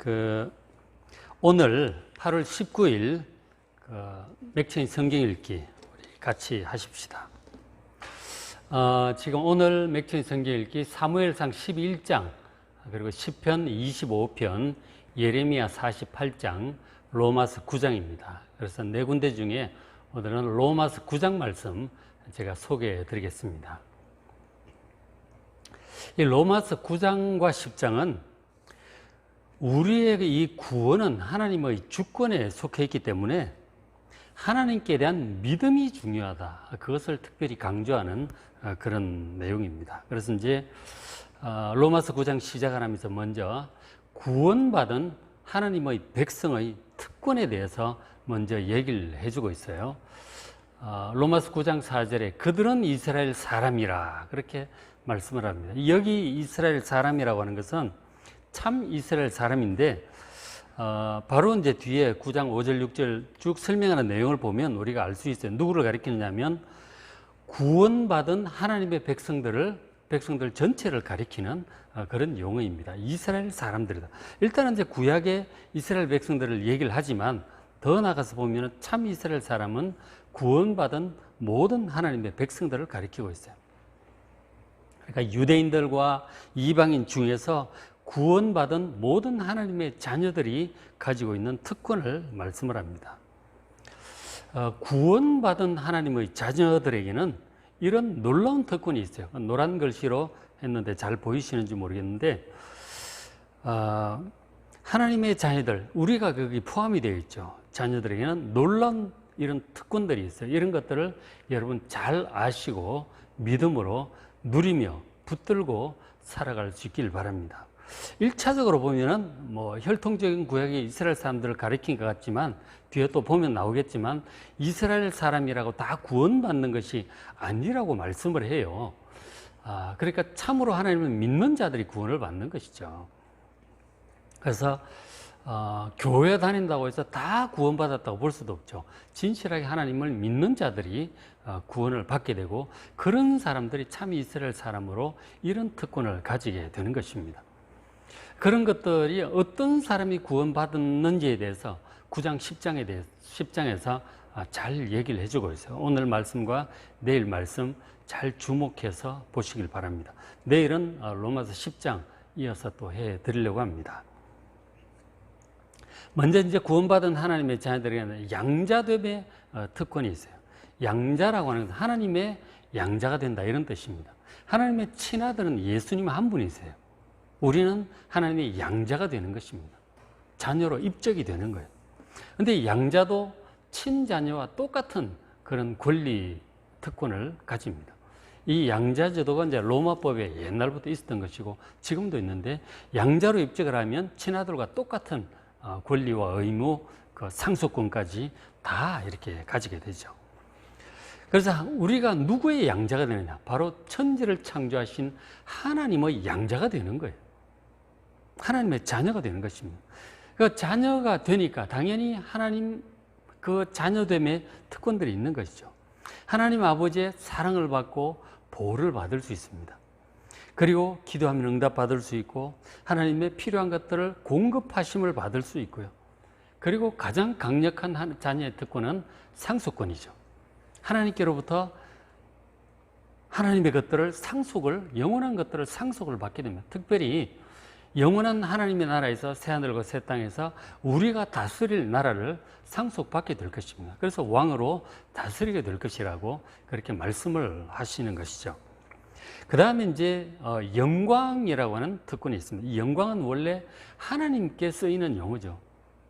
그 오늘 8월 19일 그 맥체인 성경 읽기 같이 하십시다. 어, 지금 오늘 맥체인 성경 읽기 사무엘상 11장 그리고 시편 25편 예레미야 48장 로마서 9장입니다. 그래서 네 군데 중에 오늘은 로마서 9장 말씀 제가 소개해 드리겠습니다. 이 로마서 9장과 10장은 우리의 이 구원은 하나님의 주권에 속해 있기 때문에 하나님께 대한 믿음이 중요하다. 그것을 특별히 강조하는 어, 그런 내용입니다. 그래서 이제 어, 로마서 9장 시작하면서 먼저 구원받은 하나님의 백성의 특권에 대해서 먼저 얘기를 해주고 있어요. 어, 로마서 9장 4절에 그들은 이스라엘 사람이라 그렇게 말씀을 합니다. 여기 이스라엘 사람이라고 하는 것은 참 이스라엘 사람인데 어, 바로 이제 뒤에 9장 5절 6절 쭉 설명하는 내용을 보면 우리가 알 수 있어요. 누구를 가리키느냐면 구원받은 하나님의 백성들을 백성들 전체를 가리키는 어, 그런 용어입니다. 이스라엘 사람들이다. 일단은 이제 구약의 이스라엘 백성들을 얘기를 하지만 더 나가서 보면 참 이스라엘 사람은 구원받은 모든 하나님의 백성들을 가리키고 있어요. 그러니까 유대인들과 이방인 중에서 구원받은 모든 하나님의 자녀들이 가지고 있는 특권을 말씀을 합니다. 어, 구원받은 하나님의 자녀들에게는 이런 놀라운 특권이 있어요. 노란 글씨로 했는데 잘 보이시는지 모르겠는데, 어, 하나님의 자녀들, 우리가 거기 포함이 되어 있죠. 자녀들에게는 놀라운 이런 특권들이 있어요. 이런 것들을 여러분 잘 아시고 믿음으로 누리며 붙들고 살아갈 수 있길 바랍니다. 1차적으로 보면은 뭐 혈통적인 구약의 이스라엘 사람들을 가리킨 것 같지만 뒤에 또 보면 나오겠지만 이스라엘 사람이라고 다 구원받는 것이 아니라고 말씀을 해요. 아, 그러니까 참으로 하나님을 믿는 자들이 구원을 받는 것이죠. 그래서 어, 교회 다닌다고 해서 다 구원받았다고 볼 수도 없죠. 진실하게 하나님을 믿는 자들이 어, 구원을 받게 되고 그런 사람들이 참 이스라엘 사람으로 이런 특권을 가지게 되는 것입니다. 그런 것들이 어떤 사람이 구원받았는지에 대해서 9장 10장에 대해 10장에서 아, 잘 얘기를 해주고 있어요. 오늘 말씀과 내일 말씀 잘 주목해서 보시길 바랍니다. 내일은 어, 로마서 10장 이어서 또 해 드리려고 합니다. 먼저 이제 구원받은 하나님의 자녀들에게는 양자됨의 어, 특권이 있어요. 양자라고 하는 하나님의 양자가 된다 이런 뜻입니다. 하나님의 친아들은 예수님 한 분이세요. 우리는 하나님의 양자가 되는 것입니다. 자녀로 입적이 되는 거예요. 근데 양자도 친자녀와 똑같은 그런 권리 특권을 가집니다. 이 양자 제도가 이제 로마법에 옛날부터 있었던 것이고 지금도 있는데 양자로 입적을 하면 친아들과 똑같은 어, 권리와 의무, 그 상속권까지 다 이렇게 가지게 되죠. 그래서 우리가 누구의 양자가 되느냐? 바로 천지를 창조하신 하나님의 양자가 되는 거예요. 하나님의 자녀가 되는 것입니다. 그 자녀가 되니까 당연히 하나님 그 자녀됨의 특권들이 있는 것이죠. 하나님 아버지의 사랑을 받고 보호를 받을 수 있습니다. 그리고 기도하면 응답 받을 수 있고 하나님의 필요한 것들을 공급하심을 받을 수 있고요. 그리고 가장 강력한 자녀의 특권은 상속권이죠. 하나님께로부터 하나님의 것들을 상속을 영원한 것들을 상속을 받게 됩니다. 특별히 영원한 하나님의 나라에서 새하늘과 새 땅에서 우리가 다스릴 나라를 상속받게 될 것입니다. 그래서 왕으로 다스리게 될 것이라고 그렇게 말씀을 하시는 것이죠. 그 다음에 이제 어, 영광이라고 하는 특권이 있습니다. 이 영광은 원래 하나님께 쓰이는 용어죠.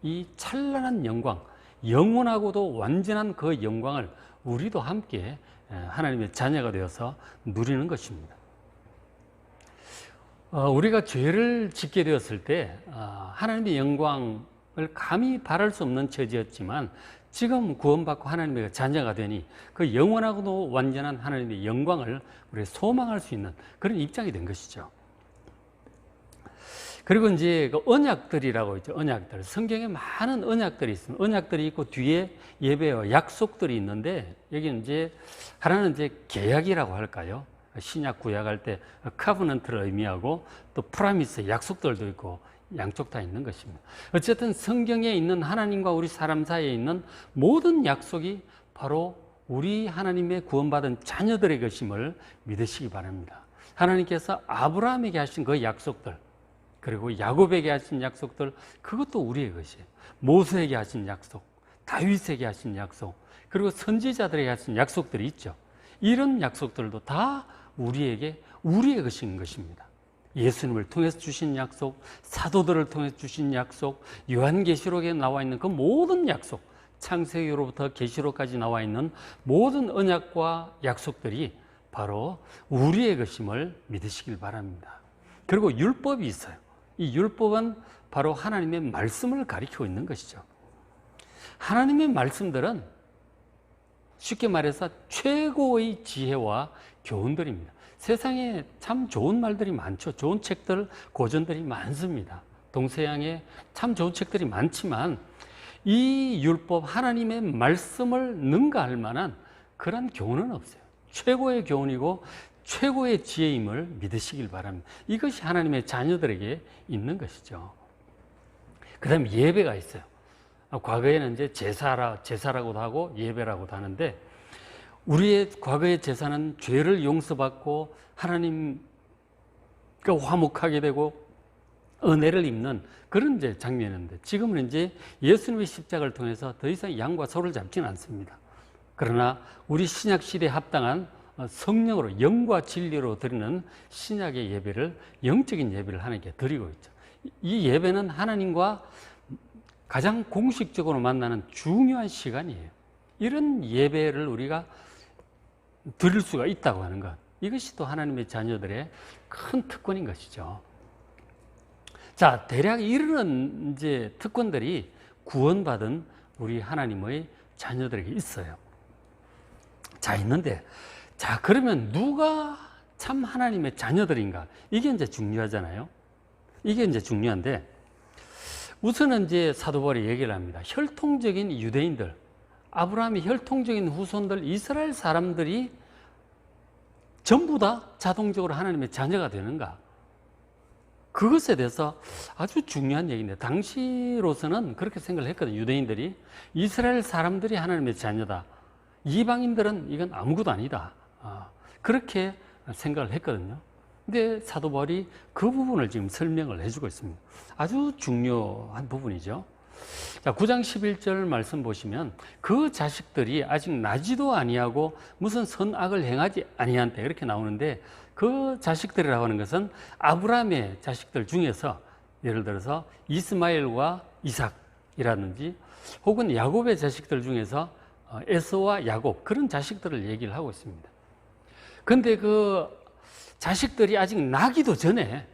이 찬란한 영광, 영원하고도 완전한 그 영광을 우리도 함께 하나님의 자녀가 되어서 누리는 것입니다. 어, 우리가 죄를 짓게 되었을 때 어, 하나님의 영광을 감히 바랄 수 없는 처지였지만 지금 구원받고 하나님의 자녀가 되니 그 영원하고도 완전한 하나님의 영광을 우리 소망할 수 있는 그런 입장이 된 것이죠. 그리고 이제 그 언약들이라고 있죠. 언약들. 성경에 많은 언약들이 있습니다. 언약들이 있고 뒤에 예배와 약속들이 있는데 여기는 이제 하나는 이제 계약이라고 할까요? 신약 구약할 때 카브넌트를 의미하고 또 프라미스 약속들도 있고 양쪽 다 있는 것입니다. 어쨌든 성경에 있는 하나님과 우리 사람 사이에 있는 모든 약속이 바로 우리 하나님의 구원받은 자녀들의 것임을 믿으시기 바랍니다. 하나님께서 아브라함에게 하신 그 약속들, 그리고 야곱에게 하신 약속들, 그것도 우리의 것이에요. 모세에게 하신 약속, 다윗에게 하신 약속, 그리고 선지자들에게 하신 약속들이 있죠. 이런 약속들도 다 우리에게 우리의 것인 것입니다. 예수님을 통해서 주신 약속, 사도들을 통해서 주신 약속, 요한계시록에 나와 있는 그 모든 약속, 창세기로부터 계시록까지 나와 있는 모든 언약과 약속들이 바로 우리의 것임을 믿으시길 바랍니다. 그리고 율법이 있어요. 이 율법은 바로 하나님의 말씀을 가리키고 있는 것이죠. 하나님의 말씀들은 쉽게 말해서 최고의 지혜와 교훈들입니다. 세상에 참 좋은 말들이 많죠. 좋은 책들, 고전들이 많습니다. 동서양에 참 좋은 책들이 많지만 이 율법 하나님의 말씀을 능가할 만한 그런 교훈은 없어요. 최고의 교훈이고 최고의 지혜임을 믿으시길 바랍니다. 이것이 하나님의 자녀들에게 있는 것이죠. 그 다음 예배가 있어요. 과거에는 이제 제사라, 제사라고도 하고 예배라고도 하는데 우리의 과거의 제사는 죄를 용서받고 하나님과 화목하게 되고 은혜를 입는 그런 이제 장면인데 지금은 이제 예수님의 십자가를 통해서 더 이상 양과 소를 잡지는 않습니다. 그러나 우리 신약 시대에 합당한 성령으로 영과 진리로 드리는 신약의 예배를 영적인 예배를 하나님께 드리고 있죠. 이 예배는 하나님과 가장 공식적으로 만나는 중요한 시간이에요. 이런 예배를 우리가 드릴 수가 있다고 하는 것. 이것이 또 하나님의 자녀들의 큰 특권인 것이죠. 자, 대략 이런 이제 특권들이 구원받은 우리 하나님의 자녀들에게 있어요. 자, 있는데, 자, 그러면 누가 참 하나님의 자녀들인가? 이게 이제 중요하잖아요. 이게 이제 중요한데, 우선은 이제 사도 바울이 얘기를 합니다. 혈통적인 유대인들, 아브라함의 혈통적인 후손들, 이스라엘 사람들이 전부 다 자동적으로 하나님의 자녀가 되는가? 그것에 대해서 아주 중요한 얘기인데, 당시로서는 그렇게 생각을 했거든요. 유대인들이. 이스라엘 사람들이 하나님의 자녀다. 이방인들은 이건 아무것도 아니다. 아, 그렇게 생각을 했거든요. 근데 사도 바울이 그 부분을 지금 설명을 해주고 있습니다. 아주 중요한 부분이죠. 자, 9장 11절 말씀 보시면 그 자식들이 아직 나지도 아니하고 무슨 선악을 행하지 아니한테 이렇게 나오는데 그 자식들이라고 하는 것은 아브라함의 자식들 중에서 예를 들어서 이스마엘과 이삭이라든지 혹은 야곱의 자식들 중에서 어, 에서와 야곱 그런 자식들을 얘기를 하고 있습니다. 근데 그 자식들이 아직 나기도 전에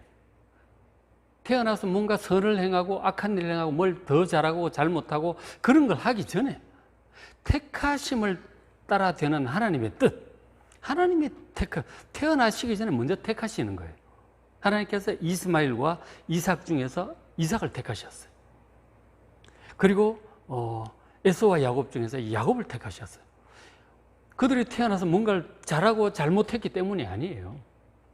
태어나서 뭔가 선을 행하고 악한 일을 행하고 뭘 더 잘하고 잘못하고 그런 걸 하기 전에 택하심을 따라 되는 하나님의 뜻. 하나님이 택, 태어나시기 전에 먼저 택하시는 거예요. 하나님께서 이스마일과 이삭 중에서 이삭을 택하셨어요. 그리고 어, 에서와 야곱 중에서 야곱을 택하셨어요. 그들이 태어나서 뭔가를 잘하고 잘못했기 때문이 아니에요.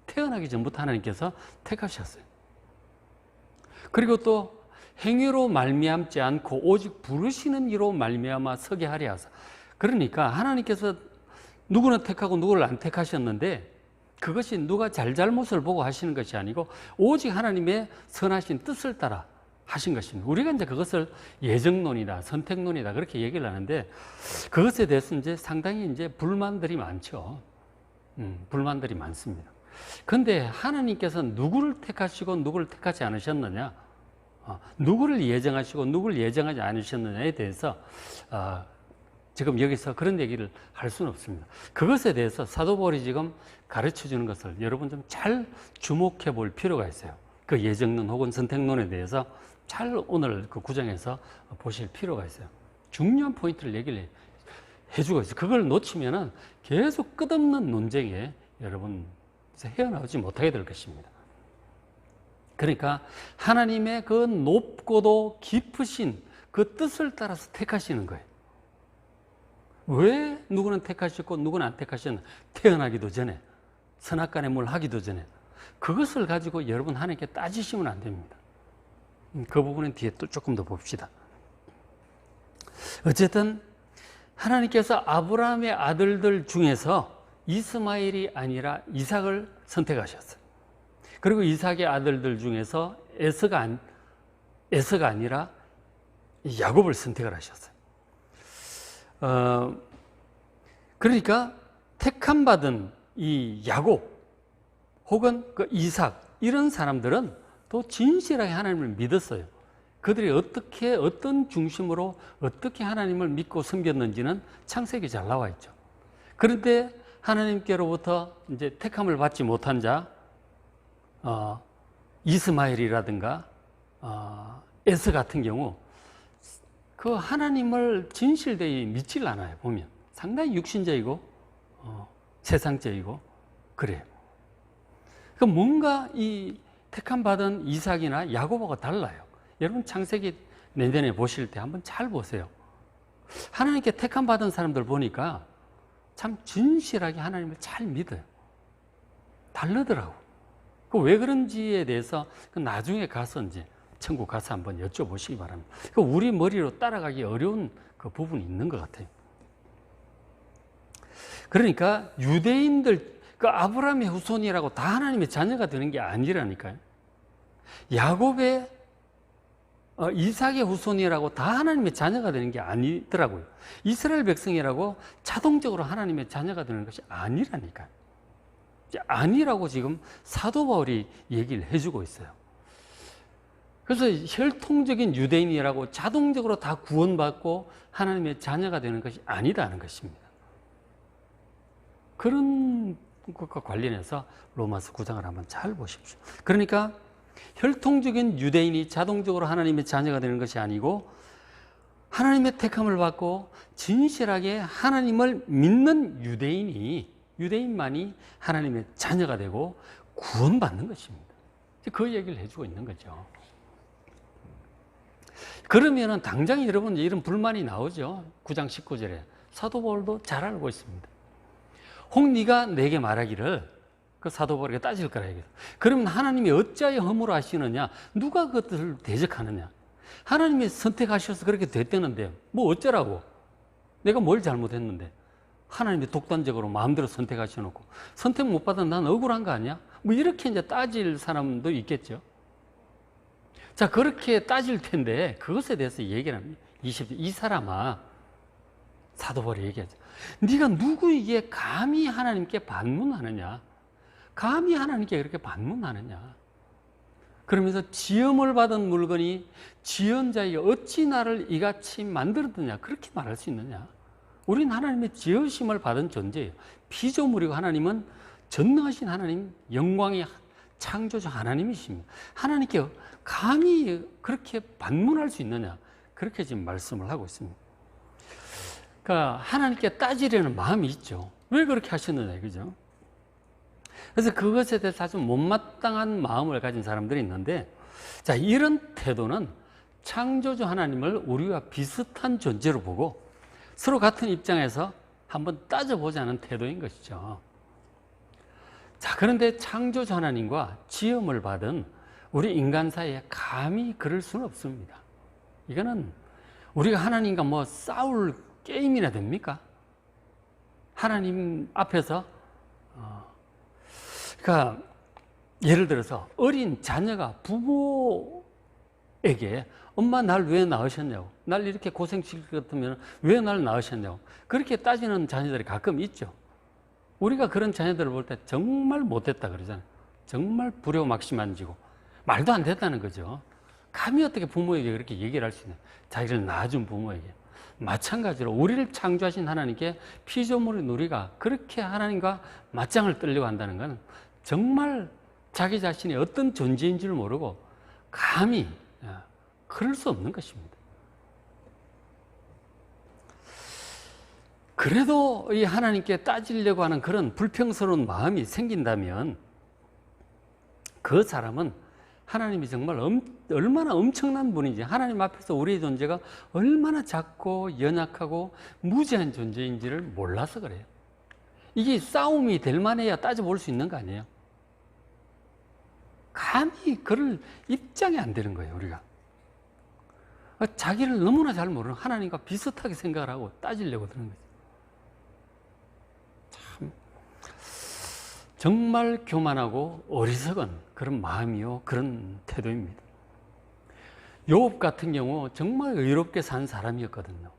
태어나기 전부터 하나님께서 택하셨어요. 그리고 또 행위로 말미암지 않고 오직 부르시는 이로 말미암아 서게 하려 하사. 그러니까 하나님께서 누구는 택하고 누구를 안 택하셨는데 그것이 누가 잘잘못을 보고 하시는 것이 아니고 오직 하나님의 선하신 뜻을 따라 하신 것입니다. 우리가 이제 그것을 예정론이다, 선택론이다 그렇게 얘기를 하는데 그것에 대해서 이제 상당히 이제 불만들이 많죠. 음, 불만들이 많습니다. 그런데 하나님께서 누구를 택하시고 누구를 택하지 않으셨느냐, 어, 누구를 예정하시고 누구를 예정하지 않으셨느냐에 대해서 어, 지금 여기서 그런 얘기를 할 수는 없습니다. 그것에 대해서 사도 바울이 지금 가르쳐 주는 것을 여러분 좀 잘 주목해 볼 필요가 있어요. 그 예정론 혹은 선택론에 대해서 잘 오늘 그 구정에서 보실 필요가 있어요. 중요한 포인트를 얘기를 해주고 있어요. 그걸 놓치면은 계속 끝없는 논쟁에 여러분 헤어나오지 못하게 될 것입니다. 그러니까 하나님의 그 높고도 깊으신 그 뜻을 따라서 택하시는 거예요. 왜 누구는 택하셨고 누구는 안 택하셨나? 태어나기도 전에, 선악간에 뭘 하기도 전에. 그것을 가지고 여러분 하나님께 따지시면 안 됩니다. 음, 그 부분은 뒤에 또 조금 더 봅시다. 어쨌든 하나님께서 아브라함의 아들들 중에서 이스마엘이 아니라 이삭을 선택하셨어요. 그리고 이삭의 아들들 중에서 에서가, 안, 에서가 아니라 야곱을 선택을 하셨어요. 어, 그러니까 택함 받은 이 야곱 혹은 그 이삭 이런 사람들은 또 진실하게 하나님을 믿었어요. 그들이 어떻게 어떤 중심으로 어떻게 하나님을 믿고 섬겼는지는 창세기 잘 나와 있죠. 그런데 하나님께로부터 이제 택함을 받지 못한 자, 어, 이스마엘이라든가 어, 에스 같은 경우 그 하나님을 진실되이 믿질 않아요. 보면 상당히 육신적이고 어, 세상적이고 그래요. 그 뭔가 이 택함 받은 이삭이나 야고보가 달라요. 여러분 창세기 내년에 보실 때 한번 잘 보세요. 하나님께 택함 받은 사람들 보니까 참 진실하게 하나님을 잘 믿어요. 다르더라고. 그 왜 그런지에 대해서 그 나중에 가서 이제 천국 가서 한번 여쭤보시기 바랍니다. 그 우리 머리로 따라가기 어려운 그 부분이 있는 것 같아요. 그러니까 유대인들 그 아브라함의 후손이라고 다 하나님의 자녀가 되는 게 아니라니까요. 야곱의 어, 이삭의 후손이라고 다 하나님의 자녀가 되는 게 아니더라고요. 이스라엘 백성이라고 자동적으로 하나님의 자녀가 되는 것이 아니라니까요. 아니라고 지금 사도 바울이 얘기를 해주고 있어요. 그래서 혈통적인 유대인이라고 자동적으로 다 구원받고 하나님의 자녀가 되는 것이 아니다는 것입니다. 그런 것과 관련해서 로마서 9장을 한번 잘 보십시오. 그러니까 혈통적인 유대인이 자동적으로 하나님의 자녀가 되는 것이 아니고 하나님의 택함을 받고 진실하게 하나님을 믿는 유대인이 유대인만이 하나님의 자녀가 되고 구원받는 것입니다. 그 얘기를 해주고 있는 거죠. 그러면은 당장 여러분 이런 불만이 나오죠. 9장 19절에 사도 바울도 잘 알고 있습니다. 혹 네가 내게 말하기를 그 사도 바울에게 따질 거라 얘기해. 그러면 하나님이 어찌하여 허물어 하시느냐? 누가 그것을 대적하느냐? 하나님이 선택하셔서 그렇게 됐다는데 뭐 어쩌라고? 내가 뭘 잘못했는데? 하나님이 독단적으로 마음대로 선택하셔 놓고 선택 못 받은 난 억울한 거 아니야? 뭐 이렇게 이제 따질 사람도 있겠죠. 자 그렇게 따질 텐데 그것에 대해서 얘기를 합니다. 20절 이 사람아 사도 바울이 얘기하죠. 네가 누구에게 감히 하나님께 반문하느냐? 감히 하나님께 그렇게 반문하느냐? 그러면서 지음을 받은 물건이 지연자에게 어찌 나를 이같이 만들었느냐? 그렇게 말할 수 있느냐? 우리는 하나님의 지으심을 받은 존재예요. 피조물이고 하나님은 전능하신 하나님, 영광의 창조주 하나님이십니다. 하나님께 감히 그렇게 반문할 수 있느냐? 그렇게 지금 말씀을 하고 있습니다. 그러니까 하나님께 따지려는 마음이 있죠. 왜 그렇게 하셨느냐, 그죠? 그래서 그것에 대해서 아주 못마땅한 마음을 가진 사람들이 있는데, 자, 이런 태도는 창조주 하나님을 우리와 비슷한 존재로 보고 서로 같은 입장에서 한번 따져보자는 태도인 것이죠. 자, 그런데 창조주 하나님과 지음을 받은 우리 인간 사이에 감히 그럴 수는 없습니다. 이거는 우리가 하나님과 뭐 싸울 게임이나 됩니까? 하나님 앞에서 어, 그러니까 예를 들어서 어린 자녀가 부모에게 엄마 날 왜 낳으셨냐고 날 이렇게 고생시킬 것 같으면 왜 날 낳으셨냐고 그렇게 따지는 자녀들이 가끔 있죠. 우리가 그런 자녀들을 볼 때 정말 못됐다 그러잖아요. 정말 불효막심한 지고 말도 안 됐다는 거죠. 감히 어떻게 부모에게 그렇게 얘기를 할 수 있냐. 자기를 낳아준 부모에게. 마찬가지로 우리를 창조하신 하나님께 피조물인 우리가 그렇게 하나님과 맞짱을 뜨려고 한다는 것은 정말 자기 자신이 어떤 존재인지를 모르고 감히 그럴 수 없는 것입니다. 그래도 이 하나님께 따지려고 하는 그런 불평스러운 마음이 생긴다면 그 사람은 하나님이 정말 엄, 얼마나 엄청난 분인지 하나님 앞에서 우리의 존재가 얼마나 작고 연약하고 무지한 존재인지를 몰라서 그래요. 이게 싸움이 될 만해야 따져볼 수 있는 거 아니에요? 감히 그럴 입장이 안 되는 거예요, 우리가. 아, 자기를 너무나 잘 모르는 하나님과 비슷하게 생각을 하고 따지려고 드는 거죠. 참 정말 교만하고 어리석은 그런 마음이요 그런 태도입니다. 요업 같은 경우 정말 의롭게 산 사람이었거든요.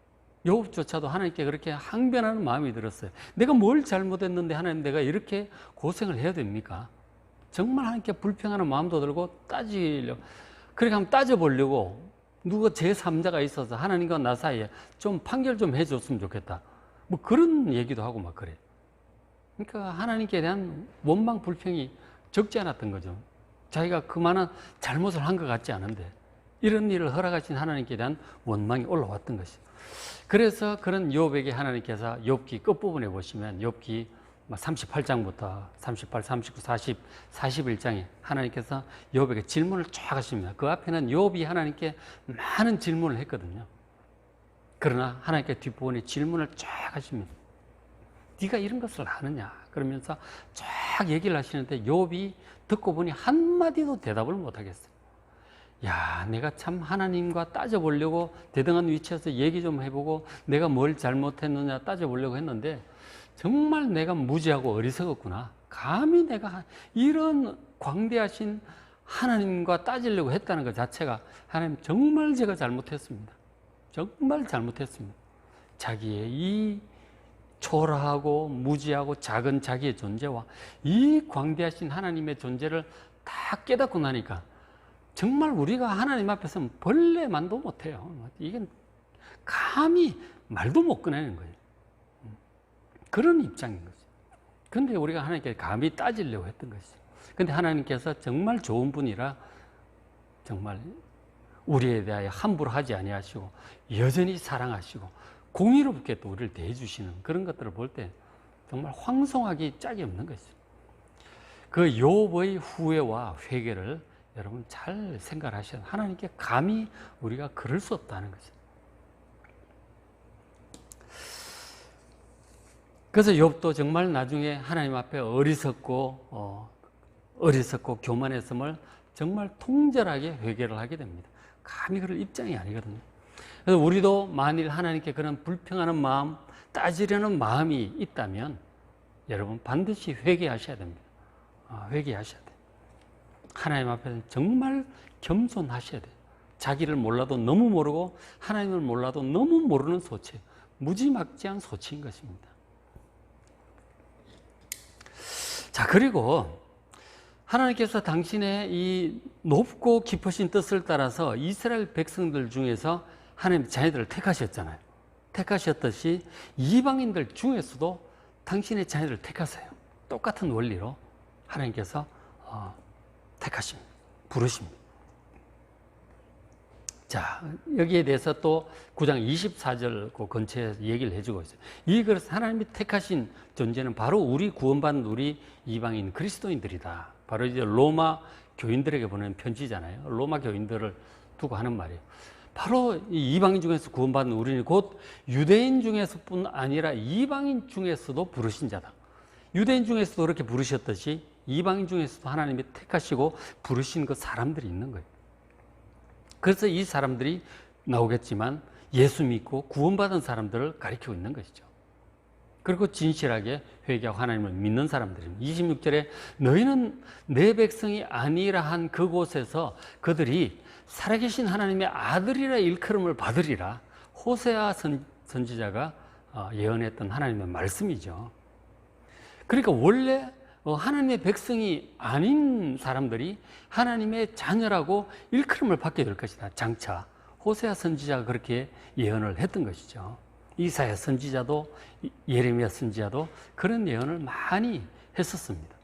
요업조차도 하나님께 그렇게 항변하는 마음이 들었어요. 내가 뭘 잘못했는데 하나님 내가 이렇게 고생을 해야 됩니까? 정말 하나님께 불평하는 마음도 들고 따지려고 그렇게 한번 따져보려고 누가 제3자가 있어서 하나님과 나 사이에 좀 판결 좀 해줬으면 좋겠다. 뭐 그런 얘기도 하고 막 그래. 그러니까 하나님께 대한 원망 불평이 적지 않았던 거죠. 자기가 그만한 잘못을 한 것 같지 않은데 이런 일을 허락하신 하나님께 대한 원망이 올라왔던 것이죠. 그래서 그런 욥에게 하나님께서 욥기 끝부분에 보시면 욥기 38장부터 38, 39, 40, 41장에 하나님께서 욥에게 질문을 쫙 하십니다. 그 앞에는 욥이 하나님께 많은 질문을 했거든요. 그러나 하나님께 뒷부분에 질문을 쫙 하십니다. 네가 이런 것을 아느냐? 그러면서 쫙 얘기를 하시는데 욥이 듣고 보니 한마디도 대답을 못 하겠어요. 야, 내가 참 하나님과 따져보려고 대등한 위치에서 얘기 좀 해보고 내가 뭘 잘못했느냐 따져보려고 했는데 정말 내가 무지하고 어리석었구나. 감히 내가 이런 광대하신 하나님과 따지려고 했다는 것 자체가 하나님 정말 제가 잘못했습니다. 정말 잘못했습니다. 자기의 이 초라하고 무지하고 작은 자기의 존재와 이 광대하신 하나님의 존재를 다 깨닫고 나니까 정말 우리가 하나님 앞에서 벌레만도 못해요. 이게 감히 말도 못 꺼내는 거예요. 그런 입장인 거죠. 근데 우리가 하나님께 감히 따지려고 했던 것이죠. 근데 하나님께서 정말 좋은 분이라 정말 우리에 대하여 함부로 하지 아니하시고 여전히 사랑하시고 공의롭게 또 우리를 대해주시는 그런 것들을 볼 때 정말 황송하기 짝이 없는 것이죠. 그 욥의 후회와 회개를 여러분 잘 생각하셔야 하나님께 감히 우리가 그럴 수 없다는 거죠. 그래서 욥도 정말 나중에 하나님 앞에 어리석고 어, 어리석고 교만했음을 정말 통절하게 회개를 하게 됩니다. 감히 그럴 입장이 아니거든요. 그래서 우리도 만일 하나님께 그런 불평하는 마음, 따지려는 마음이 있다면 여러분 반드시 회개하셔야 됩니다. 아, 회개하셔야 돼요. 하나님 앞에서 정말 겸손하셔야 돼요. 자기를 몰라도 너무 모르고 하나님을 몰라도 너무 모르는 소치, 무지막지한 소치인 것입니다. 자, 그리고 하나님께서 당신의 이 높고 깊으신 뜻을 따라서 이스라엘 백성들 중에서 하나님 자녀들을 택하셨잖아요. 택하셨듯이 이방인들 중에서도 당신의 자녀들을 택하세요. 똑같은 원리로 하나님께서 어, 택하십니다. 부르십니다. 자, 여기에 대해서 또 9장 24절 그 근처에 얘기를 해주고 있어요. 이 그래서 하나님이 택하신 존재는 바로 우리 구원받은 우리 이방인 그리스도인들이다. 바로 이제 로마 교인들에게 보낸 편지잖아요. 로마 교인들을 두고 하는 말이에요. 바로 이 이방인 중에서 구원받은 우리는 곧 유대인 중에서뿐 아니라 이방인 중에서도 부르신 자다. 유대인 중에서도 그렇게 부르셨듯이 이방인 중에서도 하나님이 택하시고 부르신 그 사람들이 있는 거예요. 그래서 이 사람들이 나오겠지만 예수 믿고 구원받은 사람들을 가리키고 있는 것이죠. 그리고 진실하게 회개하고 하나님을 믿는 사람들입니다. 26절에 너희는 내 백성이 아니라 한 그곳에서 그들이 살아계신 하나님의 아들이라 일컬음을 받으리라 호세아 선, 선지자가 어, 예언했던 하나님의 말씀이죠. 그러니까 원래 어, 하나님의 백성이 아닌 사람들이 하나님의 자녀라고 일컬음을 받게 될 것이다. 장차 호세아 선지자가 그렇게 예언을 했던 것이죠. 이사야 선지자도 예레미야 선지자도 그런 예언을 많이 했었습니다.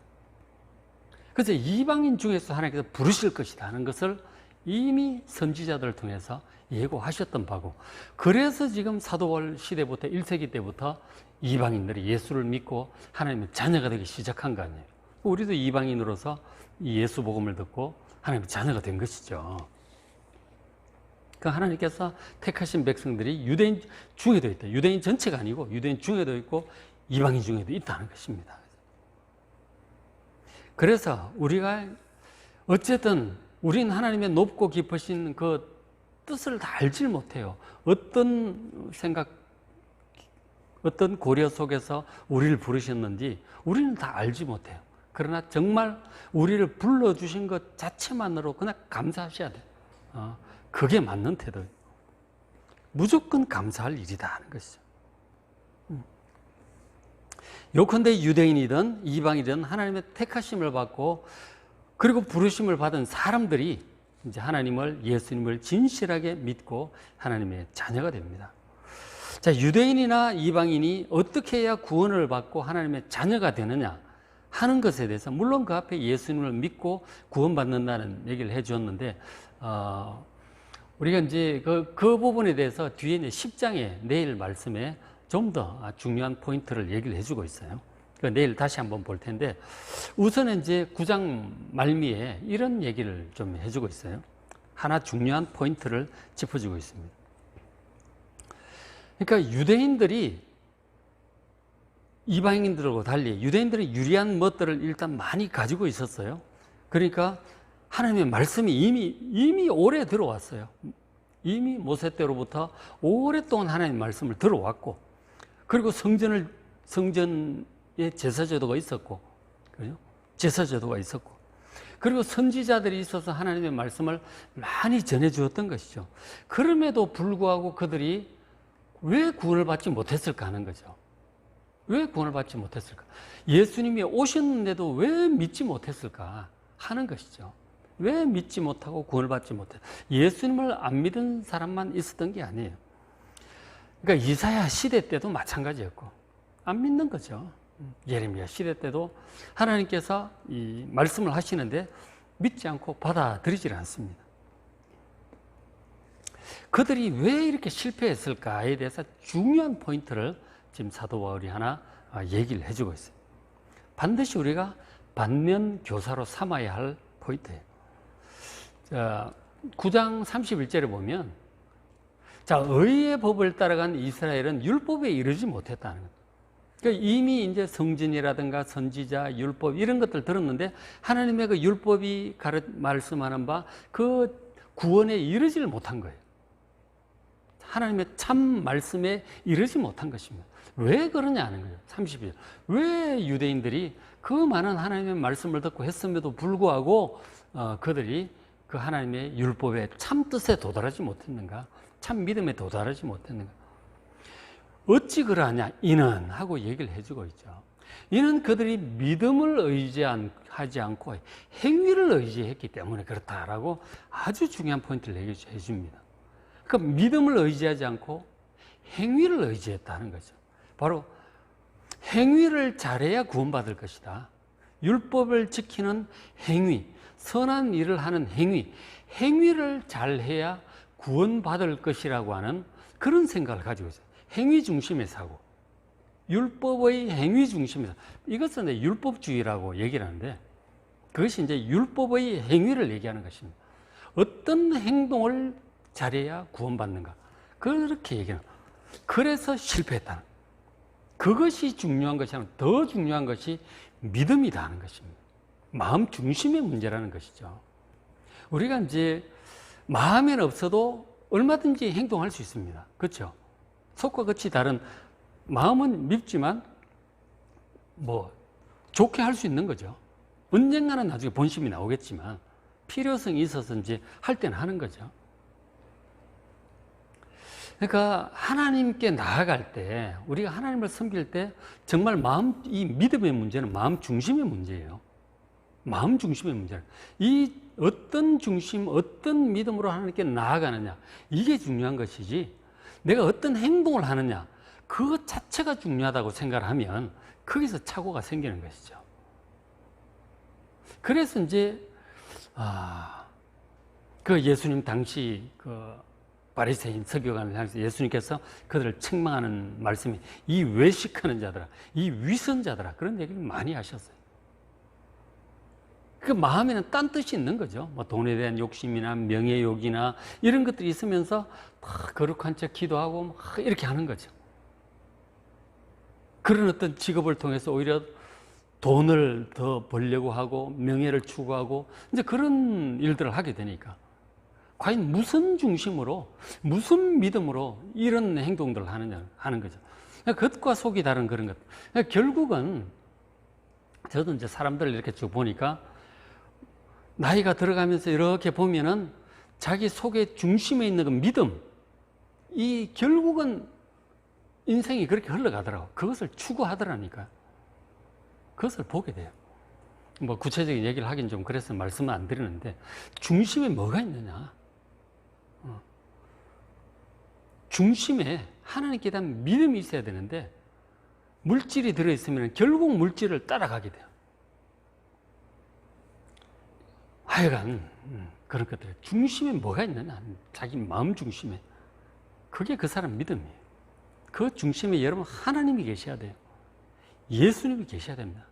그래서 이방인 중에서 하나님께서 부르실 것이다 하는 것을 이미 선지자들을 통해서 예고하셨던 바고 그래서 지금 사도월 시대부터 1세기 때부터 이방인들이 예수를 믿고 하나님의 자녀가 되기 시작한 거 아니에요. 우리도 이방인으로서 이 예수 복음을 듣고 하나님의 자녀가 된 것이죠. 그 하나님께서 택하신 백성들이 유대인 중에도 있다. 유대인 전체가 아니고 유대인 중에도 있고 이방인 중에도 있다는 것입니다. 그래서 우리가 어쨌든 우리는 하나님의 높고 깊으신 그 뜻을 다 알질 못해요. 어떤 생각, 어떤 고려 속에서 우리를 부르셨는지 우리는 다 알지 못해요. 그러나 정말 우리를 불러주신 것 자체만으로 그냥 감사하셔야 돼요. 어, 그게 맞는 태도예요. 무조건 감사할 일이다 하는 것이죠. 음. 요컨대 유대인이든 이방이든 하나님의 택하심을 받고 그리고 부르심을 받은 사람들이 이제 하나님을 예수님을 진실하게 믿고 하나님의 자녀가 됩니다. 자, 유대인이나 이방인이 어떻게 해야 구원을 받고 하나님의 자녀가 되느냐 하는 것에 대해서 물론 그 앞에 예수님을 믿고 구원받는다는 얘기를 해 주었는데 어, 우리가 이제 그, 그 부분에 대해서 뒤에 이제 10장에 내일 말씀에 좀 더 중요한 포인트를 얘기를 해주고 있어요. 그 내일 다시 한번 볼 텐데 우선은 이제 9장 말미에 이런 얘기를 좀 해주고 있어요. 하나 중요한 포인트를 짚어주고 있습니다. 그러니까 유대인들이 이방인들하고 달리 유대인들이 유리한 것들을 일단 많이 가지고 있었어요. 그러니까 하나님의 말씀이 이미 이미 오래 들어왔어요. 이미 모세 때로부터 오랫동안 하나님의 말씀을 들어왔고 그리고 성전을 성전에 제사 제도가 있었고 그죠? 제사 제도가 있었고 그리고 선지자들이 있어서 하나님의 말씀을 많이 전해 주었던 것이죠. 그럼에도 불구하고 그들이 왜 구원을 받지 못했을까 하는 거죠. 왜 구원을 받지 못했을까? 예수님이 오셨는데도 왜 믿지 못했을까 하는 것이죠. 왜 믿지 못하고 구원을 받지 못해? 예수님을 안 믿은 사람만 있었던 게 아니에요. 그러니까 이사야 시대 때도 마찬가지였고 안 믿는 거죠. 예레미야 시대 때도 하나님께서 이 말씀을 하시는데 믿지 않고 받아들이질 않습니다. 그들이 왜 이렇게 실패했을까에 대해서 중요한 포인트를 지금 사도 바울이 하나 아, 얘기를 해주고 있어요. 반드시 우리가 반면 교사로 삼아야 할 포인트예요. 자, 9장 31절에 보면 자, 의의 법을 따라간 이스라엘은 율법에 이르지 못했다는 것. 그러니까 이미 이제 성진이라든가 선지자, 율법 이런 것들 들었는데 하나님의 그 율법이 가르 말씀하는 바 그 구원에 이르지를 못한 거예요. 하나님의 참 말씀에 이르지 못한 것입니다. 왜 그러냐는 거예요. 30일. 왜 유대인들이 그 많은 하나님의 말씀을 듣고 했음에도 불구하고 어, 그들이 그 하나님의 율법의 참 뜻에 도달하지 못했는가? 참 믿음에 도달하지 못했는가? 어찌 그러하냐? 이는 하고 얘기를 해주고 있죠. 이는 그들이 믿음을 의지하지 않고 행위를 의지했기 때문에 그렇다라고 아주 중요한 포인트를 얘기해 줍니다. 그 믿음을 의지하지 않고 행위를 의지했다는 거죠. 바로 행위를 잘해야 구원받을 것이다. 율법을 지키는 행위, 선한 일을 하는 행위, 행위를 잘해야 구원받을 것이라고 하는 그런 생각을 가지고 있어요. 행위 중심의 사고. 율법의 행위 중심에서 이것은 율법주의라고 얘기를 하는데 그것이 이제 율법의 행위를 얘기하는 것입니다. 어떤 행동을 잘해야 구원받는가? 그렇게 얘기하는. 그래서 실패했다는. 그것이 중요한 것이 아니라 더 중요한 것이 믿음이다 하는 것입니다. 마음 중심의 문제라는 것이죠. 우리가 이제 마음에는 없어도 얼마든지 행동할 수 있습니다. 그렇죠? 속과 끝이 다른 마음은 밉지만 뭐 좋게 할 수 있는 거죠. 언젠가는 나중에 본심이 나오겠지만 필요성이 있어서 이제 할 때는 하는 거죠. 그러니까 하나님께 나아갈 때 우리가 하나님을 섬길 때 정말 마음 이 믿음의 문제는 마음 중심의 문제예요. 마음 중심의 문제는 이 어떤 중심, 어떤 믿음으로 하나님께 나아가느냐 이게 중요한 것이지 내가 어떤 행동을 하느냐 그것 자체가 중요하다고 생각을 하면 거기서 착오가 생기는 것이죠. 그래서 이제 아, 그 예수님 당시 그 바리새인 서기관을 향해서 예수님께서 그들을 책망하는 말씀이 이 외식하는 자들아, 이 위선자들아 그런 얘기를 많이 하셨어요. 그 마음에는 딴 뜻이 있는 거죠. 뭐 돈에 대한 욕심이나 명예욕이나 이런 것들이 있으면서 막 거룩한 척 기도하고 막 이렇게 하는 거죠. 그런 어떤 직업을 통해서 오히려 돈을 더 벌려고 하고 명예를 추구하고 이제 그런 일들을 하게 되니까 과연 무슨 중심으로, 무슨 믿음으로 이런 행동들을 하느냐 하는 거죠. 겉과 속이 다른 그런 것. 결국은 저도 이제 사람들 이렇게 쭉 보니까 나이가 들어가면서 이렇게 보면은 자기 속의 중심에 있는 그 믿음, 이 결국은 인생이 그렇게 흘러가더라고. 그것을 추구하더라니까. 그것을 보게 돼요. 뭐 구체적인 얘기를 하긴 좀 그래서 말씀은 안 드리는데 중심에 뭐가 있느냐? 어. 중심에 하나님께 대한 믿음이 있어야 되는데 물질이 들어있으면 결국 물질을 따라가게 돼요. 하여간 음, 그런 것들 중심에 뭐가 있느냐? 자기 마음 중심에 그게 그 사람 믿음이에요. 그 중심에 여러분 하나님이 계셔야 돼요. 예수님이 계셔야 됩니다.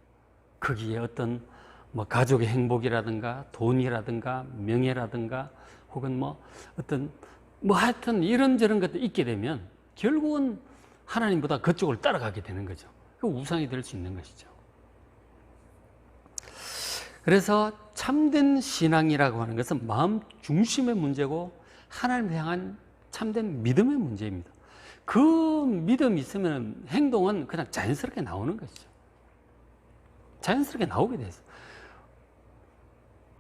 거기에 어떤 뭐 가족의 행복이라든가 돈이라든가 명예라든가 혹은 뭐 어떤 뭐 하여튼 이런저런 것도 있게 되면 결국은 하나님보다 그쪽을 따라가게 되는 거죠. 그 우상이 될 수 있는 것이죠. 그래서 참된 신앙이라고 하는 것은 마음 중심의 문제고 하나님 향한 참된 믿음의 문제입니다. 그 믿음이 있으면 행동은 그냥 자연스럽게 나오는 것이죠. 자연스럽게 나오게 돼서.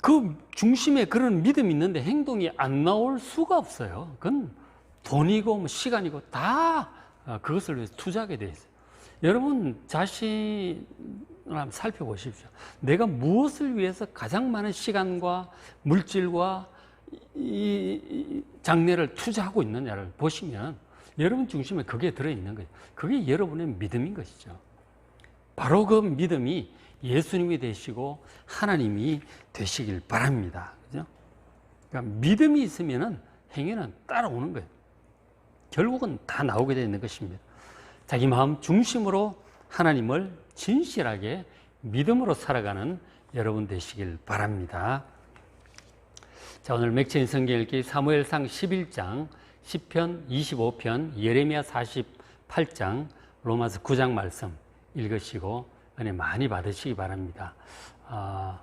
그 중심에 그런 믿음이 있는데 행동이 안 나올 수가 없어요. 그건 돈이고 뭐 시간이고 다 어, 그것을 위해서 투자하게 돼 있어요. 여러분 자신을 한번 살펴보십시오. 내가 무엇을 위해서 가장 많은 시간과 물질과 이, 이 장래를 투자하고 있느냐를 보시면 여러분 중심에 그게 들어있는 거예요. 그게 여러분의 믿음인 것이죠. 바로 그 믿음이 예수님이 되시고 하나님이 되시길 바랍니다. 그죠? 그러니까 믿음이 있으면 행위는 따라오는 거예요. 결국은 다 나오게 되는 것입니다. 자기 마음 중심으로 하나님을 진실하게 믿음으로 살아가는 여러분 되시길 바랍니다. 자, 오늘 맥체인 성경 읽기 사무엘상 11장, 10편, 25편, 예레미야 48장, 로마서 9장 말씀 읽으시고 은혜 많이 받으시기 바랍니다. 아,